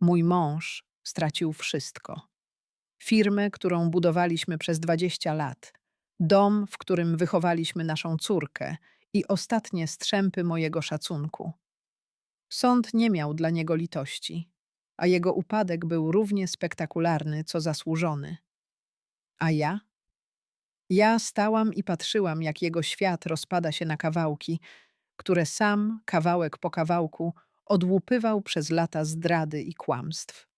Mój mąż stracił wszystko. Firmę, którą budowaliśmy przez 20 lat, dom, w którym wychowaliśmy naszą córkę i ostatnie strzępy mojego szacunku. Sąd nie miał dla niego litości, a jego upadek był równie spektakularny, co zasłużony. A ja? Ja stałam i patrzyłam, jak jego świat rozpada się na kawałki, które sam, kawałek po kawałku, odłupywał przez lata zdrady i kłamstw.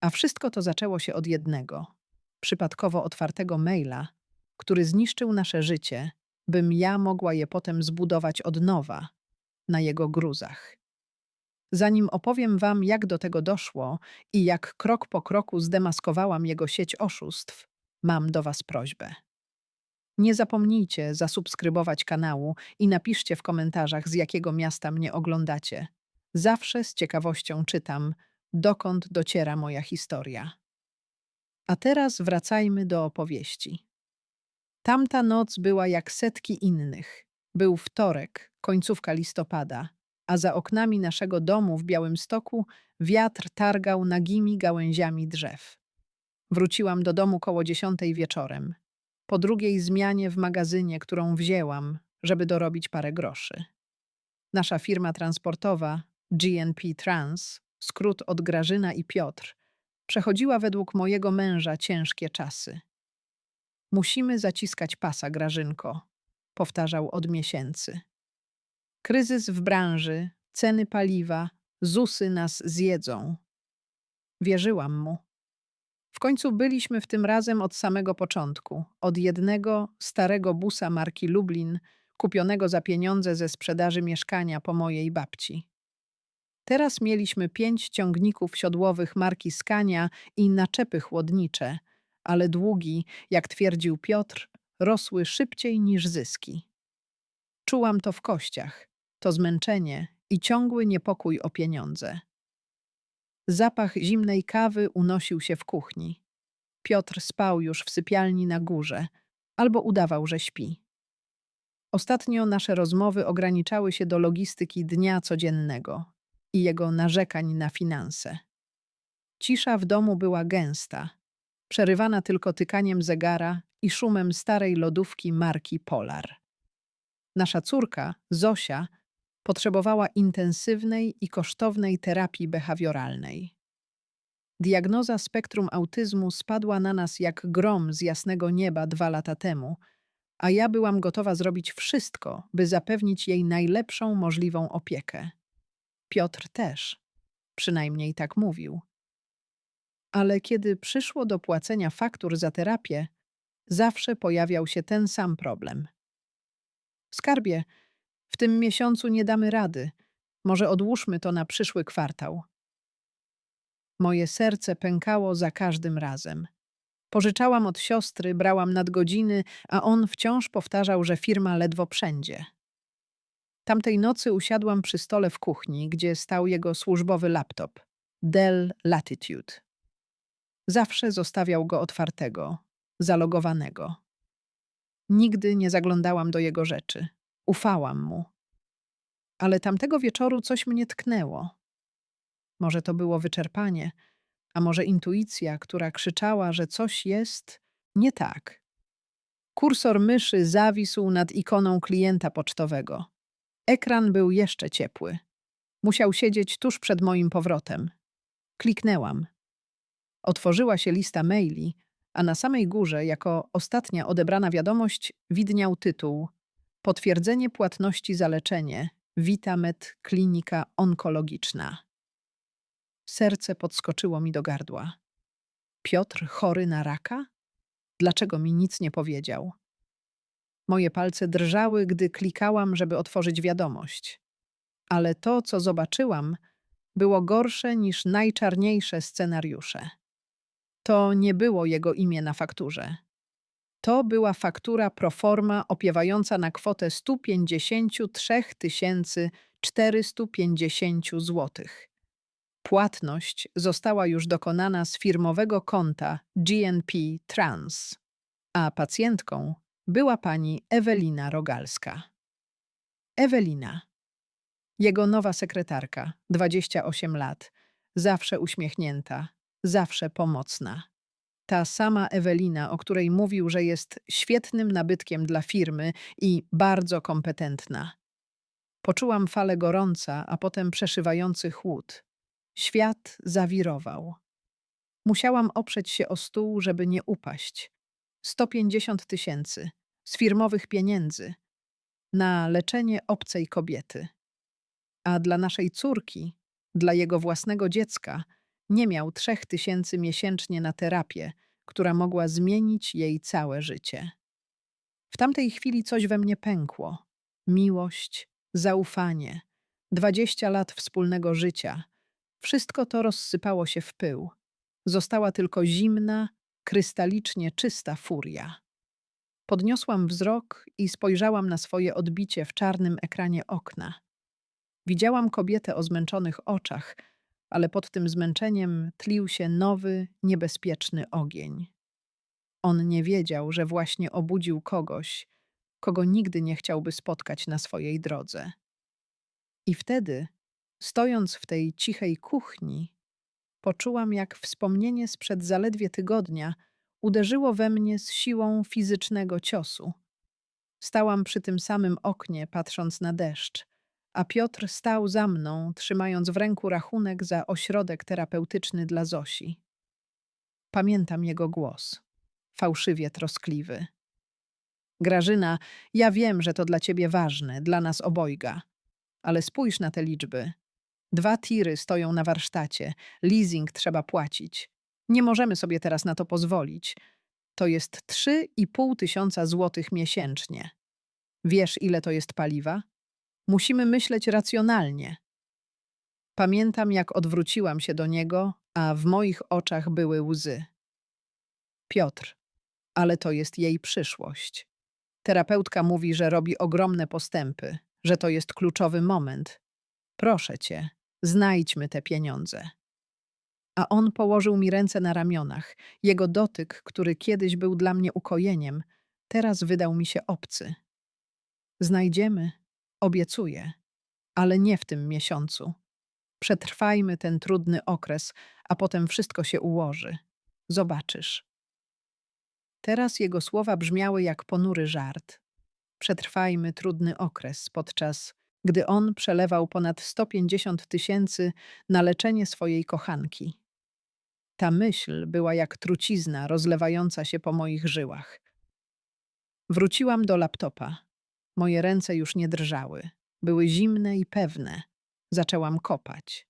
A wszystko to zaczęło się od jednego, przypadkowo otwartego maila, który zniszczył nasze życie, bym ja mogła je potem zbudować od nowa, na jego gruzach. Zanim opowiem wam, jak do tego doszło i jak krok po kroku zdemaskowałam jego sieć oszustw, mam do was prośbę. Nie zapomnijcie zasubskrybować kanału i napiszcie w komentarzach, z jakiego miasta mnie oglądacie. Zawsze z ciekawością czytam, dokąd dociera moja historia. A teraz wracajmy do opowieści. Tamta noc była jak setki innych. Był wtorek, końcówka listopada, a za oknami naszego domu w Białymstoku wiatr targał nagimi gałęziami drzew. Wróciłam do domu koło dziesiątej wieczorem, po drugiej zmianie w magazynie, którą wzięłam, żeby dorobić parę groszy. Nasza firma transportowa, GNP Trans, skrót od Grażyna i Piotr, przechodziła według mojego męża ciężkie czasy. Musimy zaciskać pasa, Grażynko, powtarzał od miesięcy. Kryzys w branży, ceny paliwa, ZUSy nas zjedzą. Wierzyłam mu. W końcu byliśmy w tym razem od samego początku, od jednego starego busa marki Lublin, kupionego za pieniądze ze sprzedaży mieszkania po mojej babci. Teraz mieliśmy pięć ciągników siodłowych marki Skania i naczepy chłodnicze, ale długi, jak twierdził Piotr, rosły szybciej niż zyski. Czułam to w kościach, to zmęczenie i ciągły niepokój o pieniądze. Zapach zimnej kawy unosił się w kuchni. Piotr spał już w sypialni na górze, albo udawał, że śpi. Ostatnio nasze rozmowy ograniczały się do logistyki dnia codziennego i jego narzekań na finanse. Cisza w domu była gęsta, przerywana tylko tykaniem zegara i szumem starej lodówki marki Polar. Nasza córka, Zosia, potrzebowała intensywnej i kosztownej terapii behawioralnej. Diagnoza spektrum autyzmu spadła na nas jak grom z jasnego nieba dwa lata temu, a ja byłam gotowa zrobić wszystko, by zapewnić jej najlepszą możliwą opiekę. Piotr też, przynajmniej tak mówił. Ale kiedy przyszło do płacenia faktur za terapię, zawsze pojawiał się ten sam problem. Skarbie, w tym miesiącu nie damy rady. Może odłóżmy to na przyszły kwartał. Moje serce pękało za każdym razem. Pożyczałam od siostry, brałam nadgodziny, a on wciąż powtarzał, że firma ledwo wszędzie. Tamtej nocy usiadłam przy stole w kuchni, gdzie stał jego służbowy laptop Dell Latitude. Zawsze zostawiał go otwartego, zalogowanego. Nigdy nie zaglądałam do jego rzeczy. Ufałam mu. Ale tamtego wieczoru coś mnie tknęło. Może to było wyczerpanie, a może intuicja, która krzyczała, że coś jest nie tak. Kursor myszy zawisł nad ikoną klienta pocztowego. Ekran był jeszcze ciepły. Musiał siedzieć tuż przed moim powrotem. Kliknęłam. Otworzyła się lista maili, a na samej górze, jako ostatnia odebrana wiadomość, widniał tytuł Potwierdzenie płatności za leczenie Vitamed Klinika Onkologiczna. Serce podskoczyło mi do gardła. Piotr chory na raka? Dlaczego mi nic nie powiedział? Moje palce drżały, gdy klikałam, żeby otworzyć wiadomość. Ale to, co zobaczyłam, było gorsze niż najczarniejsze scenariusze. To nie było jego imię na fakturze. To była faktura proforma opiewająca na kwotę 153 450 zł. Płatność została już dokonana z firmowego konta GNP Trans, a pacjentką była pani Ewelina Rogalska. Ewelina. Jego nowa sekretarka, 28 lat, zawsze uśmiechnięta, zawsze pomocna. Ta sama Ewelina, o której mówił, że jest świetnym nabytkiem dla firmy i bardzo kompetentna. Poczułam falę gorąca, a potem przeszywający chłód. Świat zawirował. Musiałam oprzeć się o stół, żeby nie upaść. 150 tysięcy z firmowych pieniędzy na leczenie obcej kobiety. A dla naszej córki, dla jego własnego dziecka, nie miał trzech tysięcy miesięcznie na terapię, która mogła zmienić jej całe życie. W tamtej chwili coś we mnie pękło. Miłość, zaufanie, dwadzieścia lat wspólnego życia. Wszystko to rozsypało się w pył. Została tylko zimna, krystalicznie czysta furia. Podniosłam wzrok i spojrzałam na swoje odbicie w czarnym ekranie okna. Widziałam kobietę o zmęczonych oczach, ale pod tym zmęczeniem tlił się nowy, niebezpieczny ogień. On nie wiedział, że właśnie obudził kogoś, kogo nigdy nie chciałby spotkać na swojej drodze. I wtedy, stojąc w tej cichej kuchni, poczułam, jak wspomnienie sprzed zaledwie tygodnia uderzyło we mnie z siłą fizycznego ciosu. Stałam przy tym samym oknie, patrząc na deszcz, a Piotr stał za mną, trzymając w ręku rachunek za ośrodek terapeutyczny dla Zosi. Pamiętam jego głos, fałszywie troskliwy. Grażyna, ja wiem, że to dla ciebie ważne, dla nas obojga, ale spójrz na te liczby. Dwa tiry stoją na warsztacie, leasing trzeba płacić. Nie możemy sobie teraz na to pozwolić. To jest 3,5 tysiąca złotych miesięcznie. Wiesz, ile to jest paliwa? Musimy myśleć racjonalnie. Pamiętam, jak odwróciłam się do niego, a w moich oczach były łzy. Piotr, ale to jest jej przyszłość. Terapeutka mówi, że robi ogromne postępy, że to jest kluczowy moment. Proszę cię, znajdźmy te pieniądze. A on położył mi ręce na ramionach. Jego dotyk, który kiedyś był dla mnie ukojeniem, teraz wydał mi się obcy. Znajdziemy, obiecuję, ale nie w tym miesiącu. Przetrwajmy ten trudny okres, a potem wszystko się ułoży. Zobaczysz. Teraz jego słowa brzmiały jak ponury żart. Przetrwajmy trudny okres, podczas gdy on przelewał ponad 150 tysięcy na leczenie swojej kochanki. Ta myśl była jak trucizna rozlewająca się po moich żyłach. Wróciłam do laptopa. Moje ręce już nie drżały. Były zimne i pewne. Zaczęłam kopać.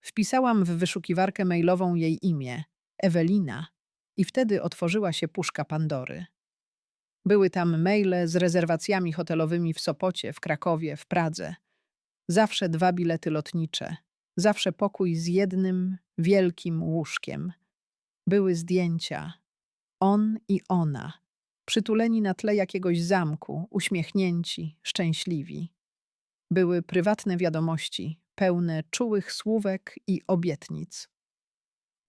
Wpisałam w wyszukiwarkę mailową jej imię Ewelina i wtedy otworzyła się puszka Pandory. Były tam maile z rezerwacjami hotelowymi w Sopocie, w Krakowie, w Pradze. Zawsze dwa bilety lotnicze, zawsze pokój z jednym wielkim łóżkiem. Były zdjęcia. On i ona, przytuleni na tle jakiegoś zamku, uśmiechnięci, szczęśliwi. Były prywatne wiadomości, pełne czułych słówek i obietnic.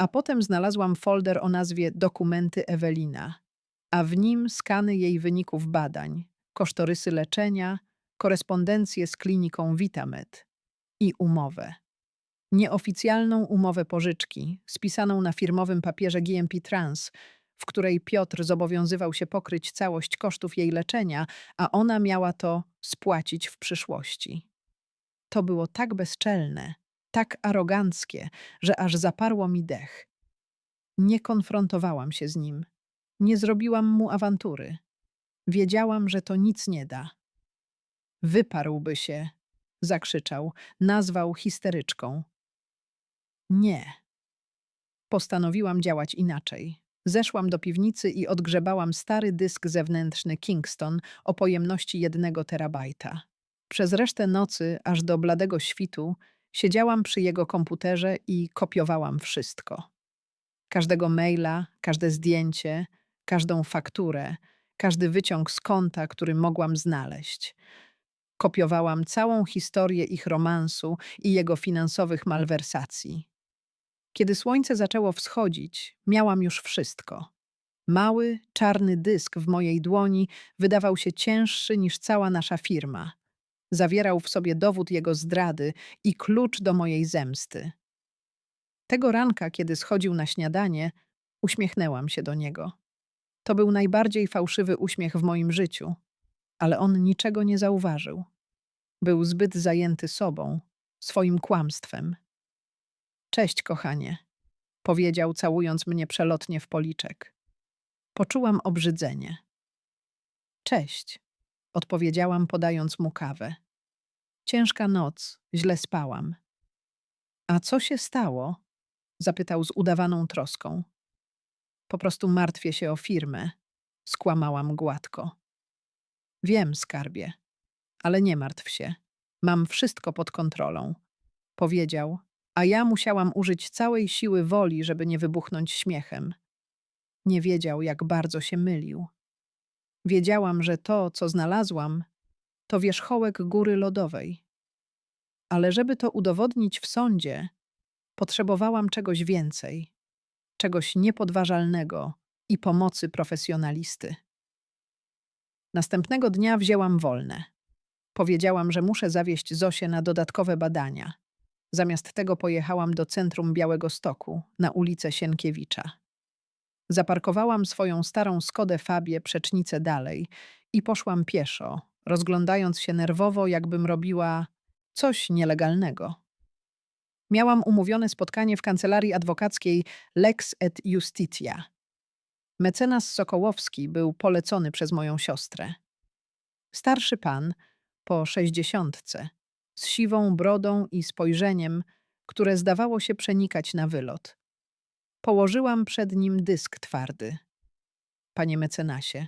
A potem znalazłam folder o nazwie Dokumenty Ewelina, a w nim skany jej wyników badań, kosztorysy leczenia, korespondencję z kliniką Vitamed i umowę. Nieoficjalną umowę pożyczki, spisaną na firmowym papierze GMP Trans, w której Piotr zobowiązywał się pokryć całość kosztów jej leczenia, a ona miała to spłacić w przyszłości. To było tak bezczelne, tak aroganckie, że aż zaparło mi dech. Nie konfrontowałam się z nim, nie zrobiłam mu awantury. Wiedziałam, że to nic nie da. Wyparłby się, zakrzyczał, nazwał histeryczką. Nie. Postanowiłam działać inaczej. Zeszłam do piwnicy i odgrzebałam stary dysk zewnętrzny Kingston o pojemności jednego terabajta. Przez resztę nocy, aż do bladego świtu, siedziałam przy jego komputerze i kopiowałam wszystko. Każdego maila, każde zdjęcie, każdą fakturę, każdy wyciąg z konta, który mogłam znaleźć. Kopiowałam całą historię ich romansu i jego finansowych malwersacji. Kiedy słońce zaczęło wschodzić, miałam już wszystko. Mały, czarny dysk w mojej dłoni wydawał się cięższy niż cała nasza firma. Zawierał w sobie dowód jego zdrady i klucz do mojej zemsty. Tego ranka, kiedy schodził na śniadanie, uśmiechnęłam się do niego. To był najbardziej fałszywy uśmiech w moim życiu, ale on niczego nie zauważył. Był zbyt zajęty sobą, swoim kłamstwem. Cześć, kochanie, powiedział, całując mnie przelotnie w policzek. Poczułam obrzydzenie. Cześć, odpowiedziałam, podając mu kawę. Ciężka noc, źle spałam. A co się stało? zapytał z udawaną troską. Po prostu martwię się o firmę, skłamałam gładko. Wiem, skarbie, ale nie martw się. Mam wszystko pod kontrolą, powiedział, a ja musiałam użyć całej siły woli, żeby nie wybuchnąć śmiechem. Nie wiedział, jak bardzo się mylił. Wiedziałam, że to, co znalazłam, to wierzchołek góry lodowej. Ale żeby to udowodnić w sądzie, potrzebowałam czegoś więcej, czegoś niepodważalnego i pomocy profesjonalisty. Następnego dnia wzięłam wolne. Powiedziałam, że muszę zawieźć Zosię na dodatkowe badania. Zamiast tego pojechałam do centrum Białego Stoku, na ulicę Sienkiewicza. Zaparkowałam swoją starą Skodę Fabię przecznicę dalej i poszłam pieszo, rozglądając się nerwowo, jakbym robiła coś nielegalnego. Miałam umówione spotkanie w kancelarii adwokackiej Lex et Justitia. Mecenas Sokołowski był polecony przez moją siostrę. Starszy pan, po sześćdziesiątce, z siwą brodą i spojrzeniem, które zdawało się przenikać na wylot. Położyłam przed nim dysk twardy. Panie mecenasie,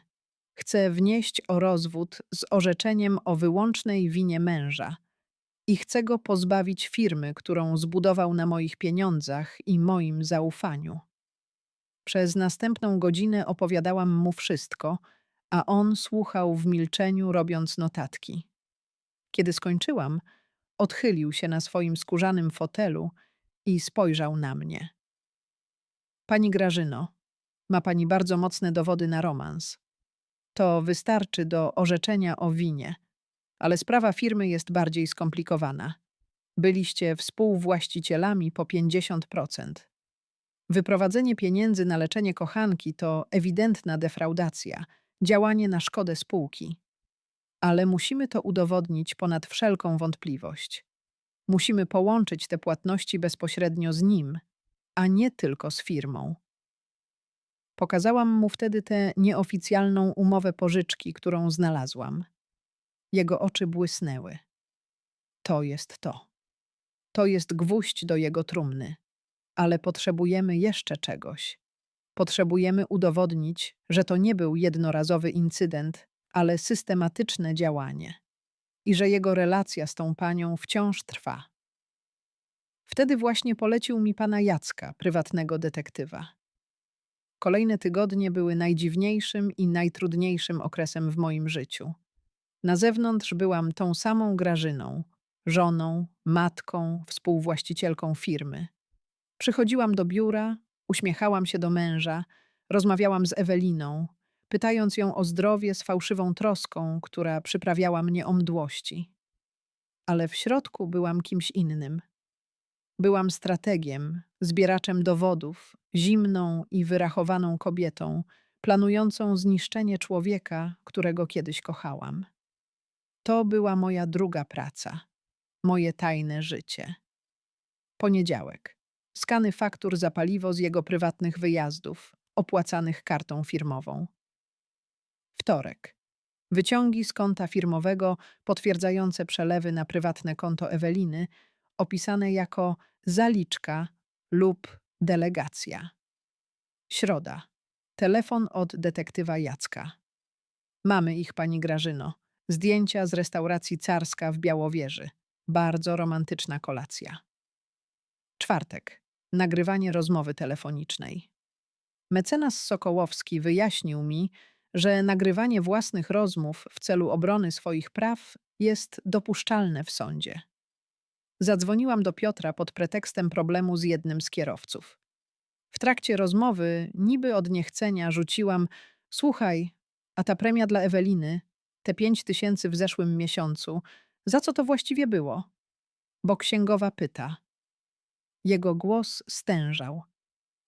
chcę wnieść o rozwód z orzeczeniem o wyłącznej winie męża i chcę go pozbawić firmy, którą zbudował na moich pieniądzach i moim zaufaniu. Przez następną godzinę opowiadałam mu wszystko, a on słuchał w milczeniu, robiąc notatki. Kiedy skończyłam, odchylił się na swoim skórzanym fotelu i spojrzał na mnie. Pani Grażyno, ma pani bardzo mocne dowody na romans. To wystarczy do orzeczenia o winie, ale sprawa firmy jest bardziej skomplikowana. Byliście współwłaścicielami po 50%. Wyprowadzenie pieniędzy na leczenie kochanki to ewidentna defraudacja, działanie na szkodę spółki. Ale musimy to udowodnić ponad wszelką wątpliwość. Musimy połączyć te płatności bezpośrednio z nim, a nie tylko z firmą. Pokazałam mu wtedy tę nieoficjalną umowę pożyczki, którą znalazłam. Jego oczy błysnęły. To jest to. To jest gwóźdź do jego trumny. Ale potrzebujemy jeszcze czegoś. Potrzebujemy udowodnić, że to nie był jednorazowy incydent, ale systematyczne działanie. I że jego relacja z tą panią wciąż trwa. Wtedy właśnie polecił mi pana Jacka, prywatnego detektywa. Kolejne tygodnie były najdziwniejszym i najtrudniejszym okresem w moim życiu. Na zewnątrz byłam tą samą Grażyną, żoną, matką, współwłaścicielką firmy. Przychodziłam do biura, uśmiechałam się do męża, rozmawiałam z Eweliną, pytając ją o zdrowie z fałszywą troską, która przyprawiała mnie o mdłości. Ale w środku byłam kimś innym. Byłam strategiem, zbieraczem dowodów, zimną i wyrachowaną kobietą, planującą zniszczenie człowieka, którego kiedyś kochałam. To była moja druga praca, moje tajne życie. Poniedziałek. Skany faktur za paliwo z jego prywatnych wyjazdów, opłacanych kartą firmową. Wtorek. Wyciągi z konta firmowego potwierdzające przelewy na prywatne konto Eweliny, opisane jako zaliczka lub delegacja. Środa. Telefon od detektywa Jacka. Mamy ich, pani Grażyno. Zdjęcia z restauracji Carska w Białowieży. Bardzo romantyczna kolacja. Czwartek. Nagrywanie rozmowy telefonicznej. Mecenas Sokołowski wyjaśnił mi, że nagrywanie własnych rozmów w celu obrony swoich praw jest dopuszczalne w sądzie. Zadzwoniłam do Piotra pod pretekstem problemu z jednym z kierowców. W trakcie rozmowy, niby od niechcenia, rzuciłam: Słuchaj, a ta premia dla Eweliny, te pięć tysięcy w zeszłym miesiącu, za co to właściwie było? Bo księgowa pyta. Jego głos stężał.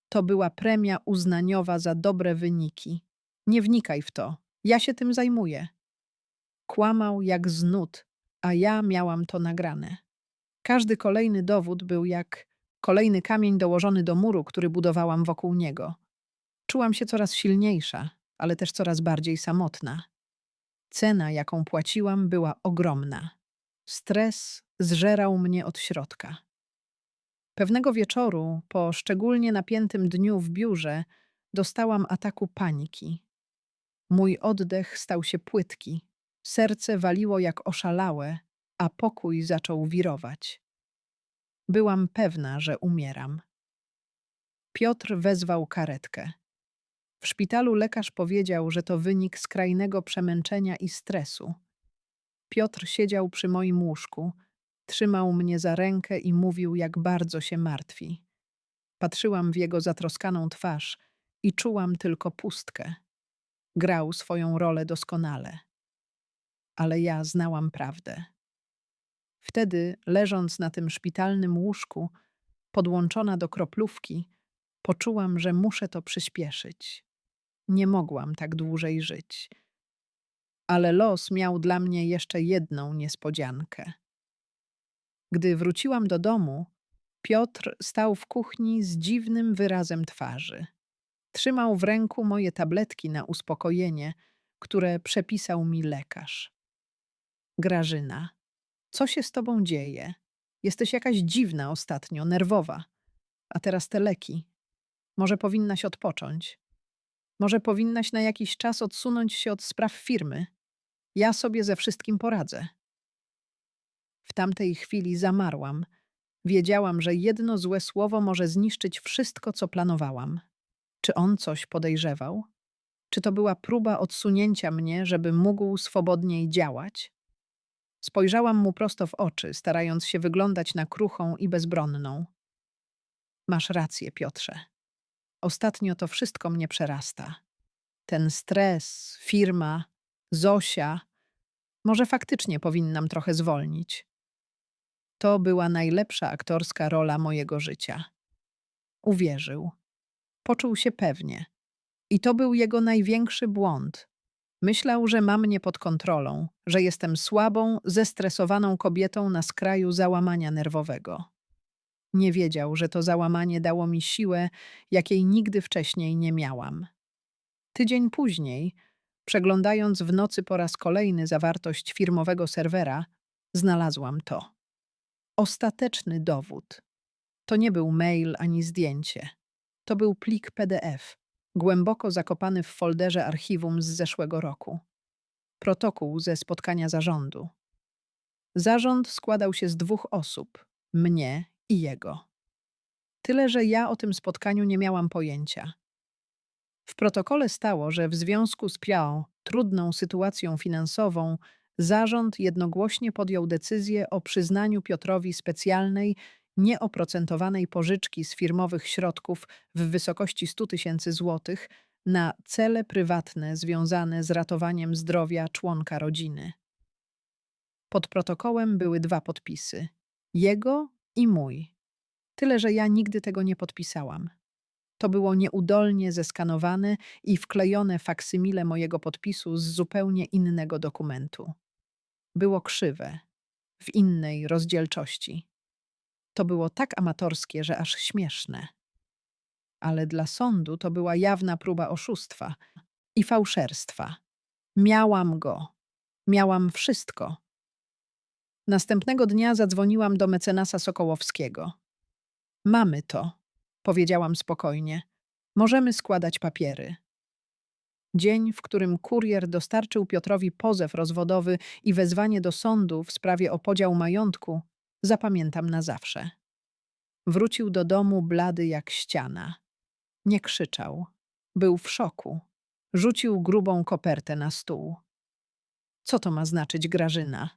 To była premia uznaniowa za dobre wyniki. Nie wnikaj w to. Ja się tym zajmuję. Kłamał jak z nut, a ja miałam to nagrane. Każdy kolejny dowód był jak kolejny kamień dołożony do muru, który budowałam wokół niego. Czułam się coraz silniejsza, ale też coraz bardziej samotna. Cena, jaką płaciłam, była ogromna. Stres zżerał mnie od środka. Pewnego wieczoru, po szczególnie napiętym dniu w biurze, dostałam ataku paniki. Mój oddech stał się płytki, serce waliło jak oszalałe, a pokój zaczął wirować. Byłam pewna, że umieram. Piotr wezwał karetkę. W szpitalu lekarz powiedział, że to wynik skrajnego przemęczenia i stresu. Piotr siedział przy moim łóżku, trzymał mnie za rękę i mówił, jak bardzo się martwi. Patrzyłam w jego zatroskaną twarz i czułam tylko pustkę. Grał swoją rolę doskonale. Ale ja znałam prawdę. Wtedy, leżąc na tym szpitalnym łóżku, podłączona do kroplówki, poczułam, że muszę to przyspieszyć. Nie mogłam tak dłużej żyć. Ale los miał dla mnie jeszcze jedną niespodziankę. Gdy wróciłam do domu, Piotr stał w kuchni z dziwnym wyrazem twarzy. Trzymał w ręku moje tabletki na uspokojenie, które przepisał mi lekarz. Grażyna, co się z tobą dzieje? Jesteś jakaś dziwna ostatnio, nerwowa. A teraz te leki. Może powinnaś odpocząć. Może powinnaś na jakiś czas odsunąć się od spraw firmy. Ja sobie ze wszystkim poradzę. W tamtej chwili zamarłam. Wiedziałam, że jedno złe słowo może zniszczyć wszystko, co planowałam. Czy on coś podejrzewał? Czy to była próba odsunięcia mnie, żeby mógł swobodniej działać? Spojrzałam mu prosto w oczy, starając się wyglądać na kruchą i bezbronną. Masz rację, Piotrze. Ostatnio to wszystko mnie przerasta. Ten stres, firma, Zosia. Może faktycznie powinnam trochę zwolnić. To była najlepsza aktorska rola mojego życia. Uwierzył. Poczuł się pewnie. I to był jego największy błąd. Myślał, że ma mnie pod kontrolą, że jestem słabą, zestresowaną kobietą na skraju załamania nerwowego. Nie wiedział, że to załamanie dało mi siłę, jakiej nigdy wcześniej nie miałam. Tydzień później, przeglądając w nocy po raz kolejny zawartość firmowego serwera, znalazłam to. Ostateczny dowód. To nie był mail ani zdjęcie. To był plik PDF, głęboko zakopany w folderze archiwum z zeszłego roku. Protokół ze spotkania zarządu. Zarząd składał się z dwóch osób mnie i jego. Tyle, że ja o tym spotkaniu nie miałam pojęcia. W protokole stało, że w związku z Piao, trudną sytuacją finansową, zarząd jednogłośnie podjął decyzję o przyznaniu Piotrowi specjalnej, nieoprocentowanej pożyczki z firmowych środków w wysokości 100 tysięcy złotych na cele prywatne związane z ratowaniem zdrowia członka rodziny. Pod protokołem były dwa podpisy: jego i mój. Tyle, że ja nigdy tego nie podpisałam. To było nieudolnie zeskanowane i wklejone faksymile mojego podpisu z zupełnie innego dokumentu. Było krzywe, w innej rozdzielczości. To było tak amatorskie, że aż śmieszne. Ale dla sądu to była jawna próba oszustwa i fałszerstwa. Miałam go. Miałam wszystko. Następnego dnia zadzwoniłam do mecenasa Sokołowskiego. Mamy to, powiedziałam spokojnie. Możemy składać papiery. Dzień, w którym kurier dostarczył Piotrowi pozew rozwodowy i wezwanie do sądu w sprawie o podział majątku, zapamiętam na zawsze. Wrócił do domu blady jak ściana. Nie krzyczał. Był w szoku. Rzucił grubą kopertę na stół. Co to ma znaczyć, Grażyna?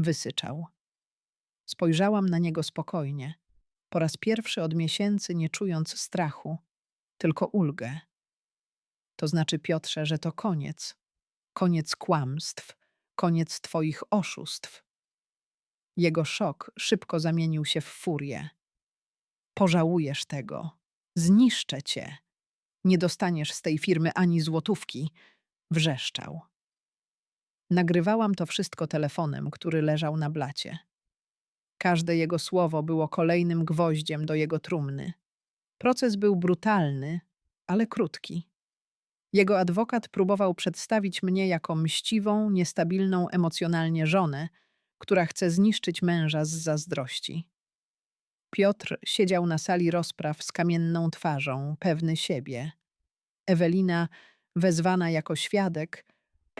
Wysyczał. Spojrzałam na niego spokojnie, po raz pierwszy od miesięcy nie czując strachu, tylko ulgę. To znaczy, Piotrze, że to koniec. Koniec kłamstw, koniec twoich oszustw. Jego szok szybko zamienił się w furię. Pożałujesz tego. Zniszczę cię. Nie dostaniesz z tej firmy ani złotówki, wrzeszczał. Nagrywałam to wszystko telefonem, który leżał na blacie. Każde jego słowo było kolejnym gwoździem do jego trumny. Proces był brutalny, ale krótki. Jego adwokat próbował przedstawić mnie jako mściwą, niestabilną emocjonalnie żonę, która chce zniszczyć męża z zazdrości. Piotr siedział na sali rozpraw z kamienną twarzą, pewny siebie. Ewelina, wezwana jako świadek,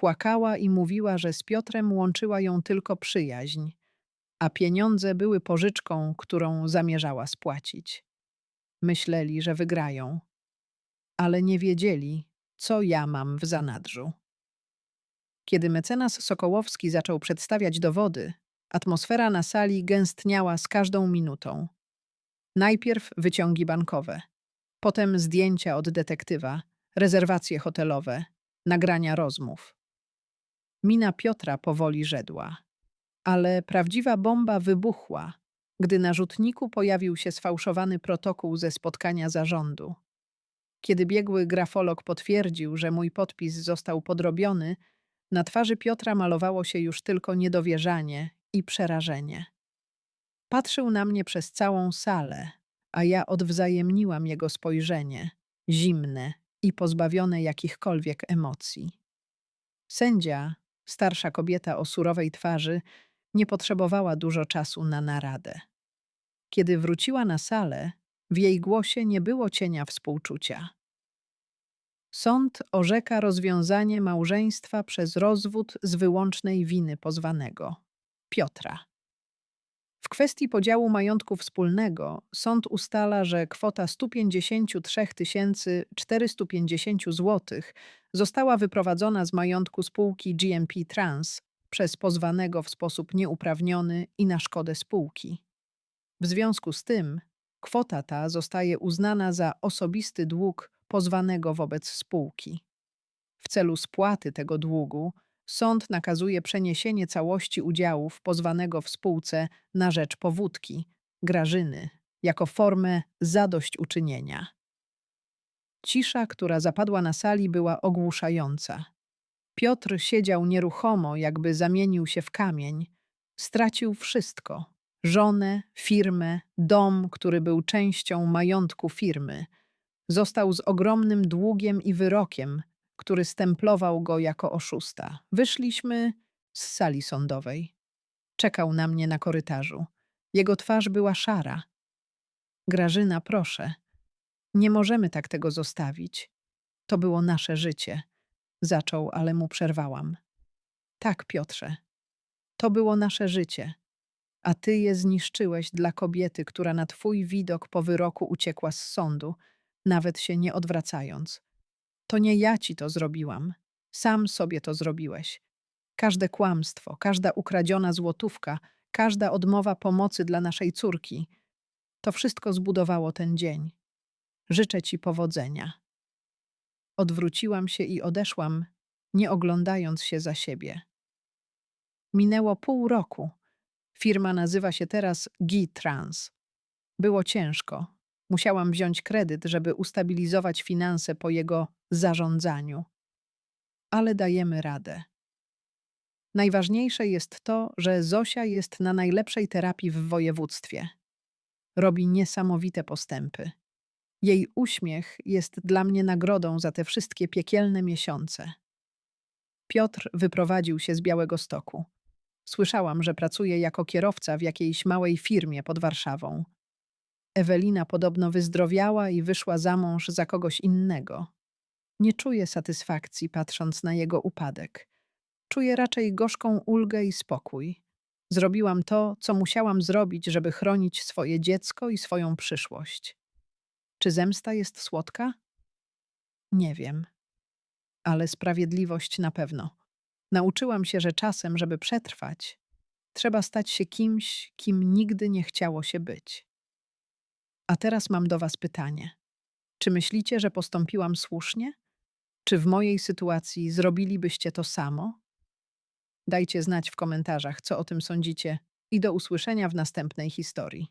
płakała i mówiła, że z Piotrem łączyła ją tylko przyjaźń, a pieniądze były pożyczką, którą zamierzała spłacić. Myśleli, że wygrają, ale nie wiedzieli, co ja mam w zanadrzu. Kiedy mecenas Sokołowski zaczął przedstawiać dowody, atmosfera na sali gęstniała z każdą minutą. Najpierw wyciągi bankowe, potem zdjęcia od detektywa, rezerwacje hotelowe, nagrania rozmów. Mina Piotra powoli rzedła, ale prawdziwa bomba wybuchła, gdy na rzutniku pojawił się sfałszowany protokół ze spotkania zarządu. Kiedy biegły grafolog potwierdził, że mój podpis został podrobiony, na twarzy Piotra malowało się już tylko niedowierzanie i przerażenie. Patrzył na mnie przez całą salę, a ja odwzajemniłam jego spojrzenie, zimne i pozbawione jakichkolwiek emocji. Sędzia, starsza kobieta o surowej twarzy, nie potrzebowała dużo czasu na naradę. Kiedy wróciła na salę, w jej głosie nie było cienia współczucia. Sąd orzeka rozwiązanie małżeństwa przez rozwód z wyłącznej winy pozwanego Piotra. Kwestii podziału majątku wspólnego sąd ustala, że kwota 153 450 zł została wyprowadzona z majątku spółki GMP Trans przez pozwanego w sposób nieuprawniony i na szkodę spółki. W związku z tym kwota ta zostaje uznana za osobisty dług pozwanego wobec spółki. W celu spłaty tego długu sąd nakazuje przeniesienie całości udziałów pozwanego w spółce na rzecz powódki, Grażyny, jako formę zadośćuczynienia. Cisza, która zapadła na sali, była ogłuszająca. Piotr siedział nieruchomo, jakby zamienił się w kamień. Stracił wszystko: żonę, firmę, dom, który był częścią majątku firmy. Został z ogromnym długiem i wyrokiem, który stemplował go jako oszusta. Wyszliśmy z sali sądowej. Czekał na mnie na korytarzu. Jego twarz była szara. Grażyna, proszę. Nie możemy tak tego zostawić. To było nasze życie. Zaczął, ale mu przerwałam. Tak, Piotrze. To było nasze życie. A ty je zniszczyłeś dla kobiety, która na twój widok po wyroku uciekła z sądu, nawet się nie odwracając. To nie ja ci to zrobiłam. Sam sobie to zrobiłeś. Każde kłamstwo, każda ukradziona złotówka, każda odmowa pomocy dla naszej córki to wszystko zbudowało ten dzień. Życzę ci powodzenia. Odwróciłam się i odeszłam, nie oglądając się za siebie. Minęło pół roku. Firma nazywa się teraz G-Trans. Było ciężko. Musiałam wziąć kredyt, żeby ustabilizować finanse po jego zarządzaniu. Ale dajemy radę. Najważniejsze jest to, że Zosia jest na najlepszej terapii w województwie. Robi niesamowite postępy. Jej uśmiech jest dla mnie nagrodą za te wszystkie piekielne miesiące. Piotr wyprowadził się z Białego Stoku. Słyszałam, że pracuje jako kierowca w jakiejś małej firmie pod Warszawą. Ewelina podobno wyzdrowiała i wyszła za mąż za kogoś innego. Nie czuję satysfakcji patrząc na jego upadek. Czuję raczej gorzką ulgę i spokój. Zrobiłam to, co musiałam zrobić, żeby chronić swoje dziecko i swoją przyszłość. Czy zemsta jest słodka? Nie wiem. Ale sprawiedliwość na pewno. Nauczyłam się, że czasem, żeby przetrwać, trzeba stać się kimś, kim nigdy nie chciało się być. A teraz mam do Was pytanie. Czy myślicie, że postąpiłam słusznie? Czy w mojej sytuacji zrobilibyście to samo? Dajcie znać w komentarzach, co o tym sądzicie, i do usłyszenia w następnej historii.